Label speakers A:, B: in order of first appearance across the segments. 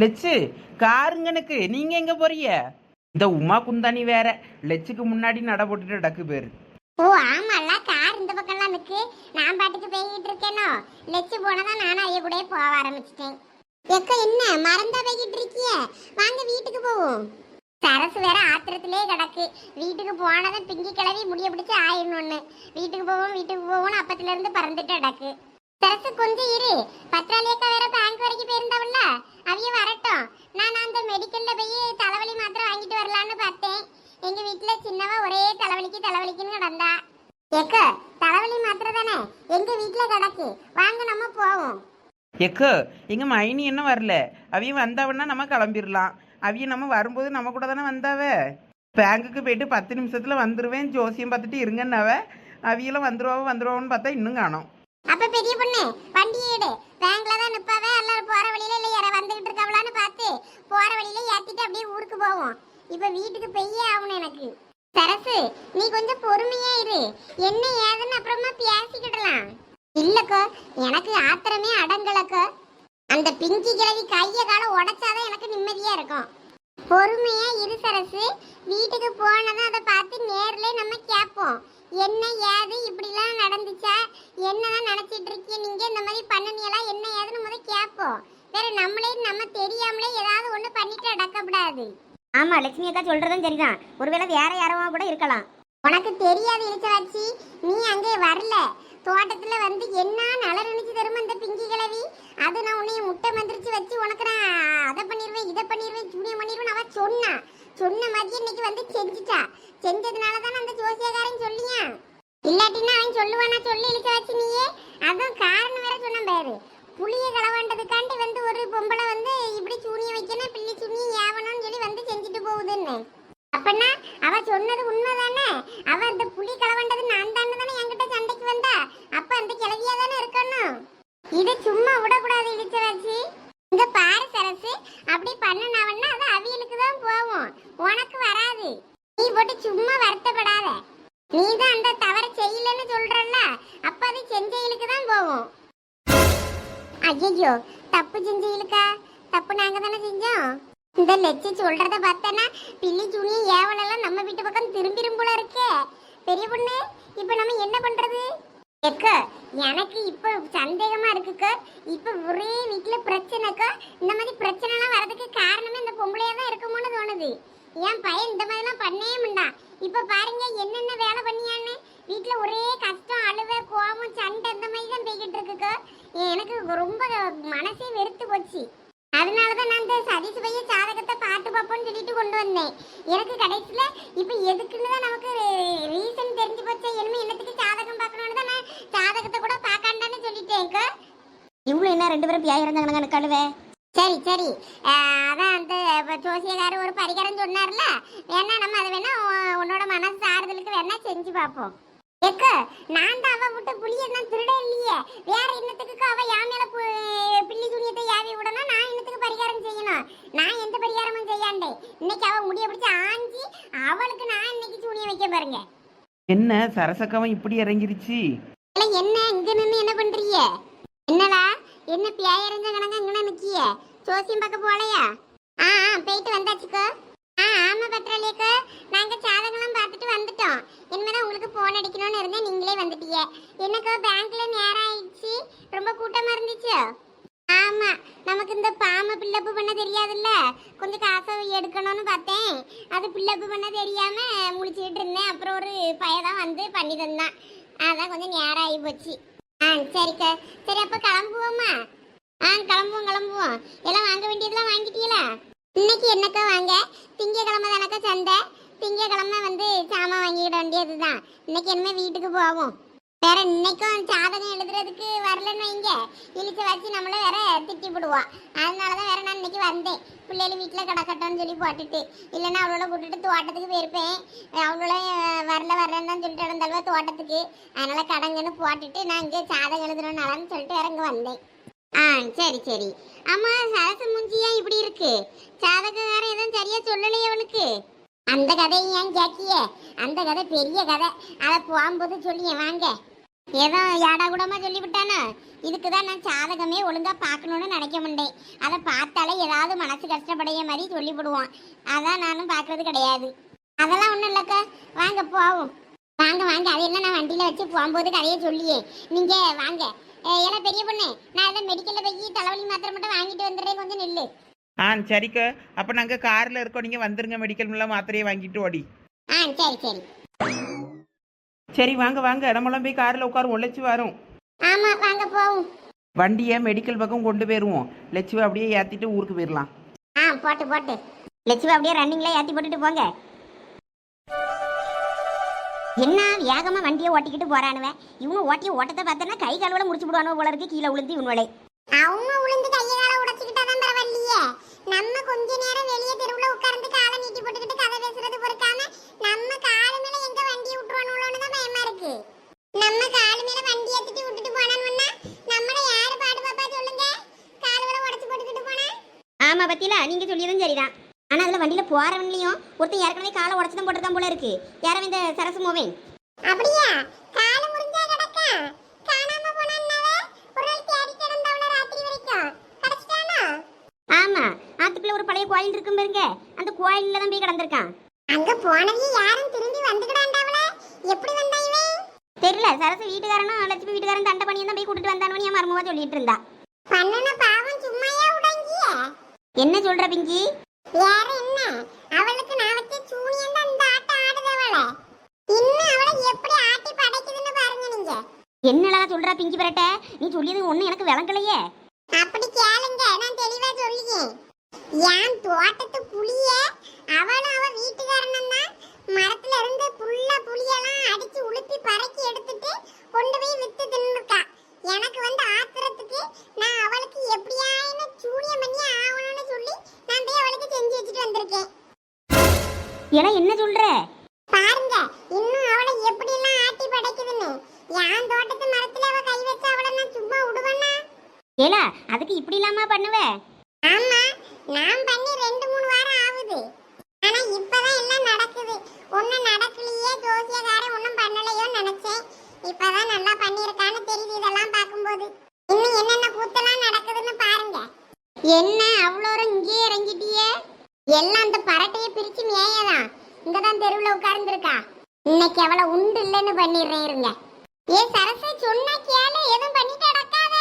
A: லெச்சு காருங்கனுக்கு நீங்க எங்க போறீங்க? இந்த உமா குந்தாணி வேற லெச்சுக்கு முன்னாடி நட போட்டுட்டு டக்கு பேரு.
B: ஓ ஆமால கார் இந்த பக்கம்லாம் நிக்கு நான் பாட்டுக்கு போய்கிட்டு இருக்கேனோ? லெச்சு போனதா நானும் ஐய கூட போக ஆரம்பிச்சிட்டேன். எக்க என்ன மறந்தா போய்கிட்டு இருக்கிய? வாங்க வீட்டுக்கு போவோம். சரசு வேற ஆத்திரத்திலே கிடக்கு. வீட்டுக்கு போனதும் பிங்கி கிளவி முடிய பிடிச்சு ஆயிடணும்னு வீட்டுக்கு போவோம் வீட்டுக்கு போவோம்னு அப்பத்துல இருந்து பறந்துட்டு கிடக்கு. சரசு கொஞ்சம் இரு. பத்ராலியக்கா வேற பேங்க் வரைக்கும் போயிருந்தாவல்ல? அவிய வரட்டும். நான் அந்த மெடிக்கல்ல போய் தலைவலி மாத்திரை வாங்கிட்டு வரலான்னு பார்த்தேன். எங்க வீட்டுல சின்னவா ஒரே தலைவலிக்கு தலைவலிக்குன்னு கிடந்தா. எக்க தலைவலி மாத்திரை தானே? எங்க வீட்டுல கிடக்கு. வாங்க நம்ம போவோம்.
A: எக்கோ எங்க மைனி என்ன வரல. அவிய வந்தாவன்னா நம்ம கிளம்பிடலாம் அவிய நம்ம வரும்போது நம்ம கூட தானே வந்தாவ? பேங்குக்கு போயிட்டு பத்து நிமிஷத்துல வந்துருவேன். ஜோசியம் பார்த்துட்டு இருங்கன்னாவ. அவியெல்லாம் வந்துருவாவோ வந்துருவான்னு பார்த்தா இன்னும் காணோம்.
B: அப்ப பெரிய பொண்ணு வண்டியை எடு. பேங்க்ல தான் நிப்பாவே எல்லாரும் போற வழியில இல்ல யார வந்துகிட்டு இருக்கவளான்னு பார்த்து போற வழியில ஏத்திட்டு அப்படியே ஊருக்கு போவோம். இப்ப வீட்டுக்கு பெய்யே ஆகணும் எனக்கு. சரசு நீ கொஞ்சம் பொறுமையா இரு. என்ன ஏதுன்னு அப்புறமா பேசிக்கிடலாம். இல்லக்கோ எனக்கு ஆத்திரமே அடங்கலக்கோ. அந்த பிங்கி கிழவி கைய கால உடைச்சாதான் எனக்கு நிம்மதியா இருக்கும். பொறுமையா இரு சரசு. வீட்டுக்கு போனதும் அதை பார்த்து நேர்ல நம்ம கேட்போம். என்ன ஏது இப்படிலாம் நடந்துச்சா? என்னதான் நினைச்சிட்டு இருக்கீங்க நீங்க இந்த மாதிரி பண்ணனியலா என்ன ஏதுன்னு முத கேட்போம் வேற நம்மளே நம்ம தெரியாமலே ஏதாவது ஒண்ணு பண்ணிட்டு அடக்கப்படாது
C: ஆமா லட்சுமி அக்கா சொல்றதும் சரிதான். ஒருவேளை வேற யாரவா கூட இருக்கலாம்.
B: உனக்கு தெரியாது இழுச்சவாச்சி நீ அங்கே வரல. தோட்டத்துல வந்து என்ன நலர் நினைச்சு தருமா இந்த பிங்கி கிழவி? அது நான் உன்னைய முட்டை மந்திரிச்சு வச்சு உனக்கு நான் அதை பண்ணிடுவேன் இதை பண்ணிடுவேன் சூனியம் பண்ணிடுவேன் அவ சொன்னா. சொன்ன மாதிரி இன்னைக்கு வந்து செஞ்சுட்டா. செஞ்சதுனால தான் அந்த ஜோசியக்காரன் சொல்லியா? இல்லாட்டின்னா அவன் சொல்லுவானா? சொல்லி இழுக்க வச்சு நீயே. அதுவும் காரணம் வேற சொன்ன பேரு. புளிய களவாண்டதுக்காண்டி வந்து ஒரு பொம்பளை வந்து இப்படி சூனிய வைக்கணும் பிள்ளை சூனியம் ஏவணும்னு சொல்லி வந்து செஞ்சுட்டு போகுதுன்னு. அப்பனா அவ சொன்னது உண்மைதானே? அவ அந்த புளி களவண்டது நான் தானே தானே என்கிட்ட சண்டைக்கு வந்தா? அப்ப அந்த கிழவியா தானே இருக்கணும்? இது சும்மா விடக்கூடாது இழுக்க வச்சு இங்க பாரு சரசு அப்படி பண்ணனாவன்னா அவியலுக்கு தான் போகும் உனக்கு வராது நீ போட்டு சும்மா வருத்தப்படாத நீ தான் அந்த தவற செய்யலன்னு சொல்றல்ல? அப்ப அது செஞ்சையிலுக்கு தான் போவோம் ஐயோ தப்பு செஞ்சையிலுக்கா தப்பு நாங்க தானே செஞ்சோம். இந்த லட்சி சொல்றத பார்த்தனா பில்லி துணி ஏவலெல்லாம் நம்ம வீட்டு பக்கம் திரும்பிரும் போல இருக்கே. பெரிய பொண்ணு இப்போ நம்ம என்ன பண்றது? எக்க எனக்கு இப்போ சந்தேகமா இருக்குக்க. இப்போ ஒரே வீட்டுல பிரச்சனைக்கா இந்த மாதிரி பிரச்சனை எல்லாம் வரதுக்கு காரணமே இந்த பொம்பளையா தான் இருக்குமோன்னு தோணுது. என் பையன் இந்த மாதிரிலாம் பண்ணவே மாட்டான் இப்ப பாருங்க என்னென்ன வேலை பண்ணியான்னு. வீட்டுல ஒரே கஷ்டம் அழுவ கோபம் சண்டை இந்த மாதிரி தான் போய்கிட்டு இருக்கு எனக்கு ரொம்ப மனசே வெறுத்து போச்சு. அதனால தான் நான் இந்த சதீஷ் பைய சாதகத்தை பார்த்து பார்ப்போம்னு சொல்லிட்டு கொண்டு வந்தேன். எனக்கு கடைசியில் இப்போ எதுக்குன்னு தான் நமக்கு ரீசன் தெரிஞ்சு போச்சு இனிமே என்னத்துக்கு சாதகம் பார்க்கணும்னு தான் நான் சாதகத்தை கூட பார்க்காண்டான்னு சொல்லிட்டேன்
C: இவ்வளோ என்ன ரெண்டு பேரும் பியாய் இருந்தாங்க கழுவே
B: சரி சரி. அதான் அந்த ஜோசியக்காரர் ஒரு பரிகாரம் சொன்னார்ல. வேணா நம்ம அதை வேணா உன்- உன்னோட மனசு ஆறுதலுக்கு வேணா செஞ்சு பார்ப்போம். எக்க நான் தான் அவ விட்டு புளிய நான் திருட இல்லையே. வேற என்னத்துக்கு அவ யா மேல பு- பில்லி துணியத்தை யாவி விடணும்? நான் என்னத்துக்கு பரிகாரம் செய்யணும்? நான் எந்த பரிகாரமும் செய்யாண்டே. இன்னைக்கு அவ முடிய பிடிச்சு ஆஞ்சி அவளுக்கு நான் இன்னைக்கு துணியை வைக்க பாருங்க.
A: என்ன சரசக்காவன் இப்படி இறங்கிருச்சு?
B: என்ன இங்க நின்னு என்ன பண்றீங்க? என்ன பியாய இருந்த கணங்க இங்கே நிக்கிய ஜோசியம் பார்க்க போலையா? ஆ ஆ போயிட்டு வந்தாச்சுக்கோ. ஆ ஆமா பத்ராலியக்கோ. நாங்க சாதகம்லாம் பார்த்துட்டு வந்துட்டோம். இனிமேதான் உங்களுக்கு போன் அடிக்கணும்னு இருந்தேன். நீங்களே வந்துட்டீங்க. என்னக்கோ பேங்க்ல நேரம் ஆயிடுச்சு ரொம்ப கூட்டமா இருந்துச்சு? ஆமா நமக்கு இந்த பாம்பு பில்லப்பு பண்ண தெரியாதுல்ல? கொஞ்சம் காசை எடுக்கணும்னு பார்த்தேன். அது பில்லப்பு பண்ண தெரியாம முழிச்சுக்கிட்டு இருந்தேன். அப்புறம் ஒரு பையதான் வந்து பண்ணி தந்தான். அதான் கொஞ்சம் நேரம் ஆகி போச்சு. ஆ சரிக்கா. சரி அப்ப கிளம்புவோமா? ஆ கிளம்புவோம் கிளம்புவோம். எல்லாம் வாங்க வேண்டியதெல்லாம் வாங்கிட்டீங்களா? இன்னைக்கு என்னக்கா வாங்க? திங்கக்கிழமை தானக்கா சந்தை? திங்கக்கிழமை வந்து சாமான் வாங்கிக்கிட வேண்டியதுதான். இன்னைக்கு என்னமே வீட்டுக்கு போவோம். வேற இன்னைக்கும் சாதகம் எழுதுறதுக்கு வரலன்னு வைங்க இழிச்ச வச்சு நம்மள வேற திட்டி அதனால அதனாலதான் வேற நான் இன்னைக்கு வந்தேன். பிள்ளைகள் வீட்டில் கிடக்கட்டும்னு சொல்லி போட்டுட்டு. இல்லைன்னா அவளோட கூட்டிட்டு தோட்டத்துக்கு போயிருப்பேன். அவளோட வரல வரலன்னு தான் சொல்லிட்டு நடந்தாலுவா தோட்டத்துக்கு. அதனால கடங்கன்னு போட்டுட்டு நான் இங்கே சாதகம் எழுதுறனாலன்னு சொல்லிட்டு வேற இங்கே வந்தேன். ஆ சரி சரி. அம்மா சரசு முஞ்சியா இப்படி இருக்கு? வேற எதுவும் சரியா சொல்லலையே அவனுக்கு அந்த கதையை ஏன் கேட்கிய? அந்த கதை பெரிய கதை. அதை போகும்போது சொல்லியே வாங்க. ஏதோ யாடா கூடமா சொல்லிவிட்டானா? இதுக்கு தான் நான் சாதகமே ஒழுங்கா பார்க்கணும்னு நினைக்க மாட்டேன். அதை பார்த்தாலே ஏதாவது மனசு கஷ்டப்படைய மாதிரி சொல்லிவிடுவான். அதான் நானும் பார்க்கறது கிடையாது. அதெல்லாம் ஒன்றும் இல்லைக்கா. வாங்க போவோம். வாங்க வாங்க. அது என்ன? நான் வண்டியில் வச்சு போகும்போது கதையை சொல்லியே. நீங்க வாங்க. ஏன்னா பெரிய பொண்ணு நான் இதை மெடிக்கலில் போய் தலைவலி மாத்திரை மட்டும் வாங்கிட்டு வந்துடுறேன். கொஞ்சம் நில்லு.
A: ஆ சரிக்கா. அப்போ நாங்கள் காரில் இருக்கோம். நீங்கள் வந்துருங்க. மெடிக்கல் மாத்திரையை வாங்கிட்டு ஓடி.
B: ஆ சரி சரி.
A: சரி வாங்க வாங்க. நம்மளாம் போய் காரில் உட்காரு உழைச்சி வரோம்.
B: ஆமா வாங்க போவோம்.
A: வண்டியை மெடிக்கல் பக்கம் கொண்டு போயிடுவோம் லட்சுமி அப்படியே ஏற்றிட்டு ஊருக்கு போயிடலாம்
B: ஆ போட்டு போட்டு.
C: லட்சுமி அப்படியே ரன்னிங்ல ஏத்தி போட்டுட்டு போங்க. என்ன வேகமா வண்டியை ஓட்டிக்கிட்டு போறானுவ? இவங்க ஓட்டிய ஓட்டத்தை பார்த்தனா கை காலோட முடிச்சு விடுவானோ போல இருக்கு கீழே விழுந்து இவனுவளே.
B: அவங்க உளுந்து கையை கால உடைச்சுக்கிட்டாதான் பரவாயில்லையே. நம்ம கொஞ்ச நேரம் வெளியே தெருவுல உட்கார்ந்து காலை நீட்டி போட்டுக்கிட்டு கதை பேசுறது பொறுக்காம நம்ம நம்ம காலு மேல வண்டி ஏத்திட்டு விட்டுட்டு போனான்னா நம்மள யாரு பாடு பாப்பா சொல்லுங்க? கால் வர உடைச்சு போட்டுக்கிட்டு போனா?
C: ஆமா பத்தியில. நீங்க சொல்லியதும் சரிதான். ஆனா அதுல வண்டியில போறவன்லயும் ஒருத்தன் ஏற்கனவே காலை உடச்சு தான் போட்டிருக்கான் போல இருக்கு. யாரும் இந்த சரசு மோவன்?
B: அப்படியா? காலு முறிஞ்சா கிடக்கா? காணாம போனான்னாவே ஒரு நாள் தேடி கிடந்தவன ராத்திரி வரைக்கும். கிடைச்சிட்டானா
C: ஆமா. ஆத்துக்குள்ள ஒரு பழைய கோயில் இருக்கும் பாருங்க. அந்த கோயில்ல தான் போய் கிடந்திருக்கான்.
B: அங்க போனவே யாரும் திரும்பி வந்துக்கிடாண்டாவல எப்படி வந்தா
C: தெரியல. சரசு வீட்டுக்காரனும் லட்சுமி வீட்டுக்காரன் தண்டை பண்ணியை தான் போய் கூட்டிட்டு வந்தானு என் மருமவா சொல்லிட்டு இருந்தா.
B: பண்ணன பாவம் சும்மாயே உடங்கிய.
C: என்ன சொல்ற பிங்கி?
B: வேற என்ன? அவளுக்கு நான் வச்ச சூனியம் தான் இந்த ஆட்டம் ஆடுதவள. இன்னும் அவளை எப்படி ஆட்டி படைக்குதுன்னு பாருங்க நீங்க.
C: என்னடா சொல்றா பிங்கி பரட்ட? நீ சொல்லியது ஒண்ணு எனக்கு விளங்கலையே.
B: அப்படி கேளுங்க நான் தெளிவா சொல்லியேன் என் தோட்டத்து புளிய அவளும் அவ வீட்டுக்காரனும் தான். மரத்துல இருந்து புல்ல புளியெல்லாம் அடிச்சு உளுப்பி பறக்கி எடுத்துட்டு கொண்டு போய் வித்து தின்னுக்கா எனக்கு வந்து ஆத்திரத்துக்கு நான் அவளுக்கு எப்படியாயின்னு சூனியம் பண்ணி ஆகணும்னு சொல்லி நான் போய் அவளுக்கு செஞ்சு வச்சுட்டு வந்திருக்கேன்
C: ஏன்னா என்ன சொல்ற?
B: பாருங்க இன்னும் அவளை எப்படி எல்லாம் ஆட்டி படைக்குதுன்னு. என் தோட்டத்து மரத்துல அவ கை வச்ச அவளை நான் சும்மா விடுவேன்னா
C: ஏலா அதுக்கு இப்படி இல்லாம பண்ணுவ?
B: ஆமா நான் பண்ணி ரெண்டு மூணு வாரம் ஆகுது. ஆனா இப்பதான் எல்லாம் நடக்குது. ஒண்ணும் நடக்கலையே ஜோசியக்காரன் ஒண்ணும் பண்ணலையோ நினைச்சேன். இப்பதான் நல்லா பண்ணியிருக்கான்னு தெரியுது இதெல்லாம் பார்க்கும்போது. இன்னும் என்னென்ன கூத்தெல்லாம் நடக்குதுன்னு பாருங்க. என்ன அவ்வளோ இங்கேயே இறங்கிட்டியே? எல்லாம் அந்த பரட்டையை பிரிச்சு மேயதான் இங்கதான் தெருவுல உட்கார்ந்துருக்கா. இன்னைக்கு அவளை உண்டு இல்லைன்னு பண்ணிடுறேன் இருங்க. ஏ சரசு சொன்னா கேளு. எதுவும் பண்ணிட்டு அடக்காத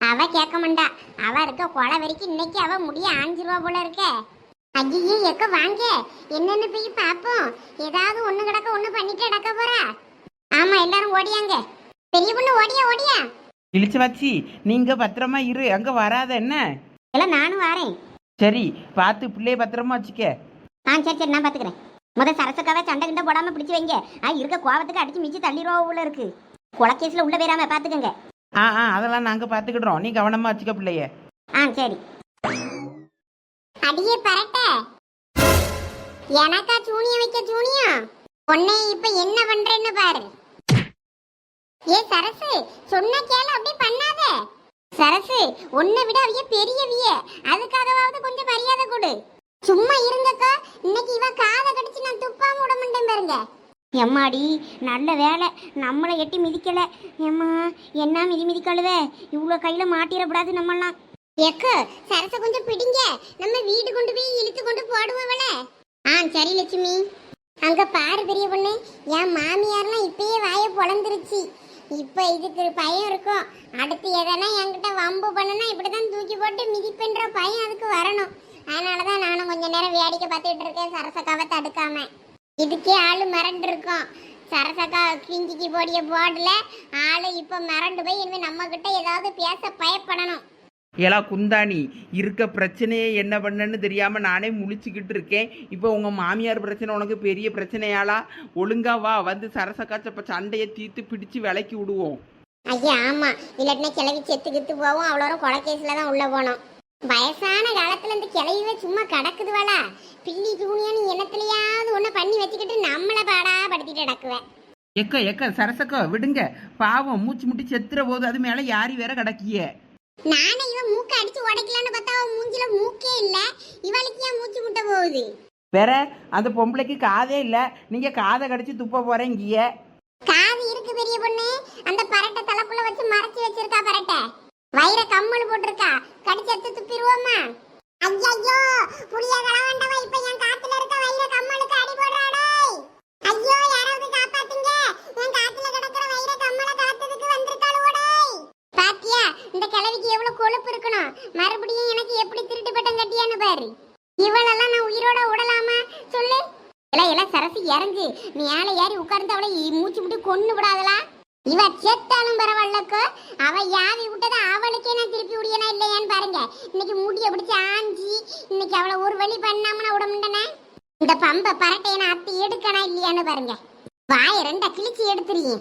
B: அவ கேட்க மாட்டா. அவ இருக்க கொலை வரைக்கும் இன்னைக்கு அவ முடிய ஆஞ்சிருவா போல இருக்க. ஐயே எக்க வாங்க? என்னன்னு போய் பாப்போம் ஏதாவது ஒண்ணு கிடக்க ஒண்ணு பண்ணிட்டு அடக்க போறா? ஆமா எல்லாரும் ஓடியாங்க. பெரிய பொண்ணு ஓடியா ஓடியா?
A: இழிச்சு வச்சு நீங்கள் பத்திரமா இரு. அங்கே வராத என்ன?
C: எல்லாம் நானும் வரேன்.
A: சரி பார்த்து பிள்ளைய பத்திரமா வச்சுக்க.
C: ஆ சரி சரி நான் பாத்துக்கிறேன் முத சரசக்காவை சண்டை கிண்ட போடாம பிடிச்சு வைங்க. ஆ இருக்க கோவத்துக்கு அடிச்சு மிச்சு தள்ளிடுவா உள்ள இருக்கு. கொலக்கேஸ்ல உள்ள போயிடாம பாத்துக்கங்க
A: ஆ ஆ அதெல்லாம் நாங்கள் பார்த்துக்கிடுறோம். நீ கவனமாக வச்சுக்க பிள்ளைய.
C: ஆ சரி.
B: அடியே பரட்ட. எனக்கா சூனியம் வைக்க சூனியம்? உன்னை இப்ப என்ன பண்றேன்னு பாரு. ஏ சரசு சொன்ன கேளு அப்படி பண்ணாத. சரசு உன்னை விட அவிய பெரியவிய. அதுக்காகவாவது கொஞ்சம் மரியாதை கொடு. சும்மா இருங்கக்கா. இன்னைக்கு இவ காதை கடிச்சு நான் துப்பாம விட மாட்டேன் பாருங்க.
C: எம்மாடி நல்ல வேலை. நம்மளை எட்டி மிதிக்கல. எம்மா என்ன மிதி மிதிக்கழுவே? இவ்வளோ கையில மாட்டிடக்கூடாது நம்மலாம்
B: எக்கு சரசை கொஞ்சம் பிடிங்க. நம்ம வீடு கொண்டு போய் இழுத்து கொண்டு போடுவோம்ல ஆ சரி லட்சுமி. அங்க பாரு பெரிய பொண்ணு. என் மாமியார்லாம் இப்பயே வாயை பொழந்துருச்சு. இப்போ இதுக்கு பயம் இருக்கும். அடுத்து எதனா என்கிட்ட வம்பு பண்ணுனா இப்படிதான் தூக்கி போட்டு மிதிப்புன்ற பயம் அதுக்கு வரணும். அதனாலதான் நானும் கொஞ்ச நேரம் வேடிக்கை பார்த்துட்டு இருக்கேன். சரசக்காவை தடுக்காம. இதுக்கே ஆள் மிரண்டு இருக்கும். சரசக்கா கிஞ்சிக்கு போடிய போடல ஆள் இப்போ மிரண்டு போய் இனிமேல் நம்மக்கிட்ட ஏதாவது பேச பயப்படணும்.
A: ஏலா குந்தாணி இருக்க பிரச்சனையே என்ன பண்ணன்னு தெரியாம நானே முழிச்சுக்கிட்டு இருக்கேன். இப்போ உங்க மாமியார் பிரச்சனை உனக்கு பெரிய பிரச்சனையாளா? ஒழுங்கா வா வந்து சரசக்காச்சப்ப சண்டையை தீர்த்து பிடிச்சு விலைக்கு விடுவோம்.
B: ஐயா ஆமா. இல்லாட்டினா கிளவி செத்து கித்து போவோம். அவ்வளோ கொலை கேஸ்ல தான் உள்ள போனோம். வயசான காலத்துல இந்த கிளவிவே சும்மா கடக்குதுவாளா? பில்லி ஜூனியான்னு என்னத்துலயாவது ஒண்ணு பண்ணி வச்சுக்கிட்டு நம்மள பாடா படுத்திட்டு நடக்குவேன்
A: எக்க எக்க சரசக்கா விடுங்க. பாவம் மூச்சு முட்டி செத்துற போது அது மேல யாரி வேற கிடக்கிய.
B: நானே இவன் மூக்க அடிச்சு உடைக்கலான்னு பார்த்தா அவன் மூஞ்சில மூக்கே இல்ல. இவளுக்கு ஏன் மூச்சு முட்ட போகுது?
A: வேற அந்த பொம்பளைக்கு காதே இல்ல. நீங்க காதை கடிச்சு துப்ப போறீங்க
B: காது இருக்கு பெரிய பொண்ணு. அந்த பரட்டை தலைக்குள்ள வச்சு மறைச்சு வச்சிருக்கா பரட்டை. வயிற கம்மல் போட்டிருக்கா. கடிச்சு எடுத்து துப்பிடுவோமா? ஐயோ புளிய கலவண்டவ இப்ப என் இந்த கிழவிக்கு எவ்வளவு கொழுப்பு இருக்கணும் மறுபடியும் எனக்கு எப்படி திருட்டு பட்டம் கட்டியான்னு பாரு. இவளெல்லாம் நான் உயிரோட விடலாமா சொல்லு. இல்ல இல்ல சரசு இறங்கு. நீ மேல ஏறி உட்கார்ந்து அவளை மூச்சு விட்டு கொன்னு விடாதலா. இவ செத்தாலும் பரவாயில்லக்கோ அவ யாவி விட்டதை அவளுக்கே நான் திருப்பி விடியனா இல்லையான்னு பாருங்க. இன்னைக்கு மூட்டியை பிடிச்சி ஆஞ்சி இன்னைக்கு அவளை ஒரு வழி பண்ணாமனா விட முடியனே இந்த பம்பை பரட்டையை நான் அத்தி எடுக்கணா இல்லையான்னு பாருங்க. வாய ரெண்டா கிழிச்சு எடுத்துறீங்க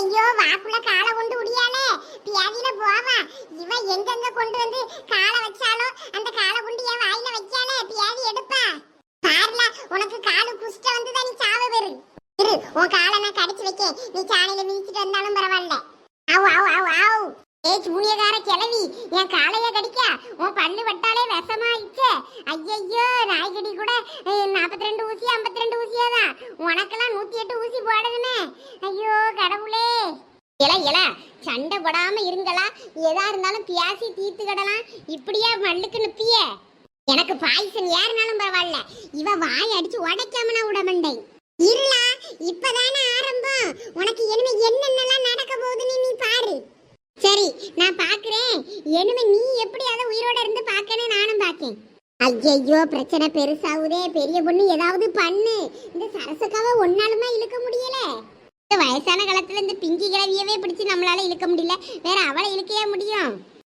B: ஐயோ வாக்குள்ள காலை கொண்டு முடியாலே பியாதியில போவா. இவ எங்கெங்க கொண்டு வந்து காலை வச்சாலும் அந்த காலை கொண்டு என் வாயில வைக்காலே பியாதி எடுப்பா. பாருல உனக்கு காலு குஷ்ட வந்து நீ சாவ பெரு இரு உன் காலை நான் கடிச்சு வைக்க நீ சாணியில மிதிச்சிட்டு வந்தாலும் பரவாயில்ல. ஆவு ஆவு ஆவு ஆவு. ஏய் சூனியகார கிளவி என் காலைய கடிக்க. உன் பல்லு வட்டாலே விஷமாயிச்சே ஐயையோ நாய்கடி கூட நாற்பத்தி ரெண்டு ஊசி ஐம்பத்தி உனக்கெல்லாம் நூத்தி எட்டு ஊசி போடுதுன்னு ஐயோ கடவுளே. இல இல சண்டை போடாம இருங்களா எதா இருந்தாலும் பியாசி தீர்த்து கடலாம். இப்படியா மல்லுக்கு நிப்பிய? எனக்கு பாய்சன் ஏறினாலும் பரவாயில்ல. இவ வாய் அடிச்சு உடைக்காம நான் விட மாட்டேன். இருளா இப்பதானே ஆரம்பம். உனக்கு இனிமே என்னென்னலாம் நடக்க போகுதுன்னு நீ பாரு சரி நான் பாக்குறேன் இனிமே நீ எப்படி அதை உயிரோட இருந்து பார்க்கணும் நானும் பார்க்கேன் ஐயையோ பிரச்சனை பெருசாகுதே. பெரிய பொண்ணு ஏதாவது பண்ணு. இந்த சரசக்காவை ஒன்னாலுமா இழுக்க முடியல. இந்த வயசான காலத்துல இந்த பிங்கி கிழவியவே பிடிச்சு நம்மளால இழுக்க முடியல. வேற அவளை இழுக்கையா முடியும்.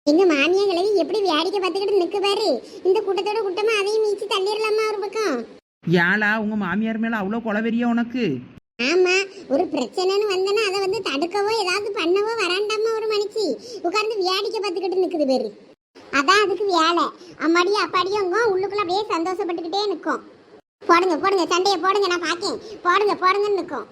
B: எங்க மாமியா கிழவி எப்படி வேடிக்கை பார்த்துக்கிட்டு நிக்கு பாரு இந்த கூட்டத்தோட கூட்டமா அதையும் மீச்சு தள்ளிடலாமா ஒரு பக்கம்?
A: ஏலா உங்க மாமியார் மேல அவ்வளோ கொலவெறியா உனக்கு?
B: ஆமா ஒரு பிரச்சனைன்னு வந்தனா அதை வந்து தடுக்கவோ ஏதாவது பண்ணவோ வராண்டாமா ஒரு மனுஷி? உட்கார்ந்து வேடிக்கை பார்த்துக்கிட்டு நிக்குது பேரு. அதான் அதுக்கு வேலை. அம்மாடியும் அப்பாடியும் உள்ளுக்குள்ள அப்படியே சந்தோஷப்பட்டுக்கிட்டே நிற்கும் போடுங்க போடுங்க சண்டையை போடுங்க நான் பார்க்கேன். போடுங்க போடுங்கன்னு நிற்கும்